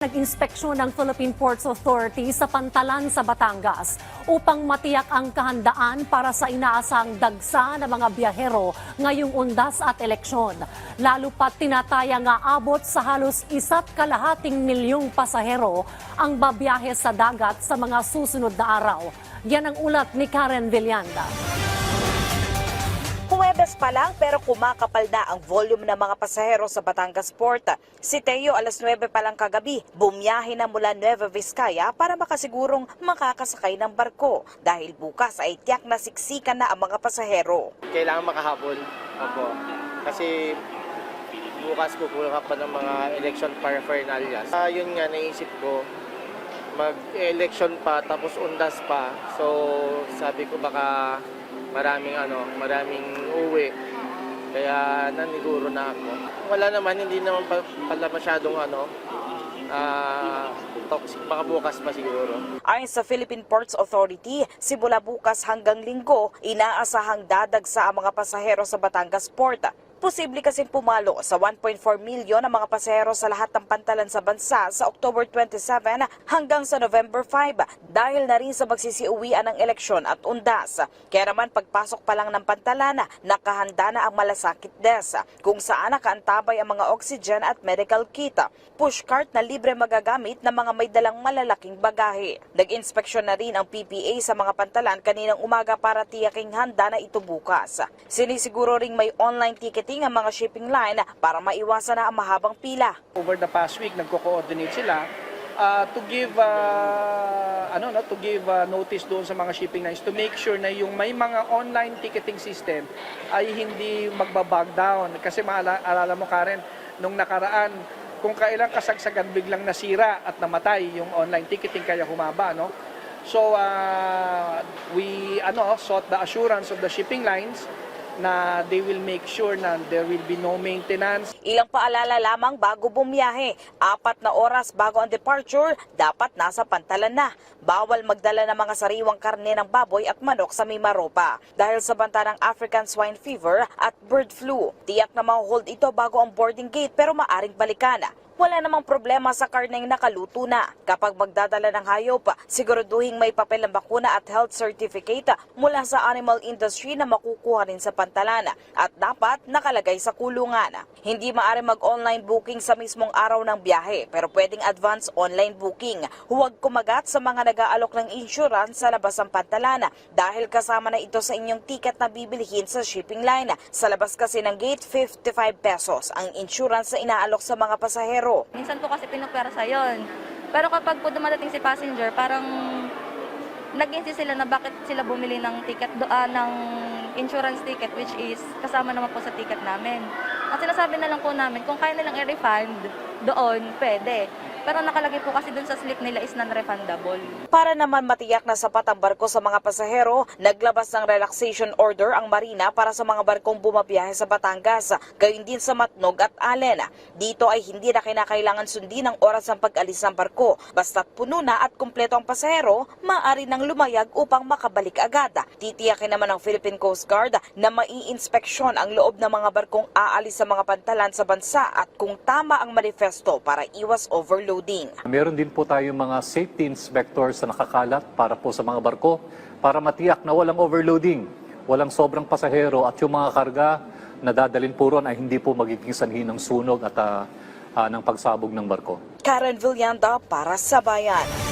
Nag-inspeksyon ng Philippine Ports Authority sa Pantalan sa Batangas upang matiyak ang kahandaan para sa inaasang dagsa ng mga biyahero ngayong undas at eleksyon. Lalo pat tinataya nga abot sa halos isa't kalahating milyong pasahero ang babiyahe sa dagat sa mga susunod na araw. Yan ang ulat ni Karen Villanda. Pa lang pero kumakapal na ang volume ng mga pasahero sa Batangas Port. Si Teo alas 9 pa lang kagabi, bumiyahe na mula Nueva Vizcaya para makasigurong makakasakay ng barko dahil bukas ay tiyak na siksikan na ang mga pasahero. kailangan makahabol. Opo. Kasi bukas kukuha pa ng mga election paraphernalia. Ah, yun nga naisip ko, mag-election pa tapos undas pa. So, sabi ko baka maraming ano, maraming uwi. Kaya naniguro na ako. Wala naman, hindi naman pa, pala masyadong ano, ah, toxic. Baka bukas pa siguro. Ayon sa Philippine Ports Authority, simula bukas hanggang linggo, inaasahang dadagsa ang mga pasahero sa Batangas Port. Posible kasing pumalo sa 1.4 milyon ang mga pasahero sa lahat ng pantalan sa bansa sa October 27 hanggang sa November 5 dahil na rin sa magsisiuwian ng eleksyon at undas. Kaya naman pagpasok pa lang ng pantalan, nakahanda na ang malasakit des kung saan nakaantabay ang mga oxygen at medical kit. Pushcart na libre magagamit ng mga may dalang malalaking bagahe. Nag-inspeksyon na rin ang PPA sa mga pantalan kaninang umaga para tiyaking handa na ito bukas. Sinisiguro ring may online ticketing ang mga shipping line para maiwasan na ang mahabang pila. over the past week nagko-coordinate sila uh, to give uh, ano no to give uh, notice doon sa mga shipping lines to make sure na yung may mga online ticketing system ay hindi magbabag down kasi maalala mo Karen nung nakaraan kung kailan kasagsagan biglang nasira at namatay yung online ticketing kaya humaba no so uh, we ano sought the assurance of the shipping lines na they will make sure na there will be no maintenance Ilang paalala lamang bago bumiyahe. Apat na oras bago ang departure, dapat nasa pantalan na. Bawal magdala ng mga sariwang karne ng baboy at manok sa Mimaropa dahil sa banta ng African swine fever at bird flu. Tiyak na mahold ito bago ang boarding gate pero maaring balikan. Wala namang problema sa karneng nakaluto na. Kapag magdadala ng hayop, siguraduhin may papel ng bakuna at health certificate mula sa animal industry na makukuha rin sa pantalan at dapat nakalagay sa kulungan. Hindi maaari mag-online booking sa mismong araw ng biyahe pero pwedeng advance online booking. Huwag kumagat sa mga nag-aalok ng insurance sa labas ng pantalan dahil kasama na ito sa inyong ticket na bibilihin sa shipping line. Sa labas kasi ng gate, 55 pesos ang insurance na inaalok sa mga pasahero. Minsan po kasi pinupwersa yon. Pero kapag po dumadating si passenger, parang nag-insist sila na bakit sila bumili ng ticket do, ah, ng insurance ticket which is kasama naman po sa ticket namin. Ang sinasabi na lang po namin, kung kaya nilang i-refund doon, pwede. Pero nakalagay po kasi doon sa slip nila is non-refundable. Para naman matiyak na sapat ang barko sa mga pasahero, naglabas ng relaxation order ang marina para sa mga barkong bumabiyahe sa Batangas, gayon din sa Matnog at Allen. Dito ay hindi na kinakailangan sundin ang oras ng pag-alis ng barko. Basta't puno na at kumpleto ang pasahero, maaari nang lumayag upang makabalik agad. Titiyakin naman ng Philippine Coast Guard na mai-inspeksyon ang loob ng mga barkong aalis sa mga pantalan sa bansa at kung tama ang manifesto para iwas overloading. Meron din po tayong mga safety inspectors na nakakalat para po sa mga barko para matiyak na walang overloading, walang sobrang pasahero at yung mga karga na dadalhin po ron ay hindi po magiging sanhi ng sunog at ah, ah, ng pagsabog ng barko. Karen Villanda para sa Bayan.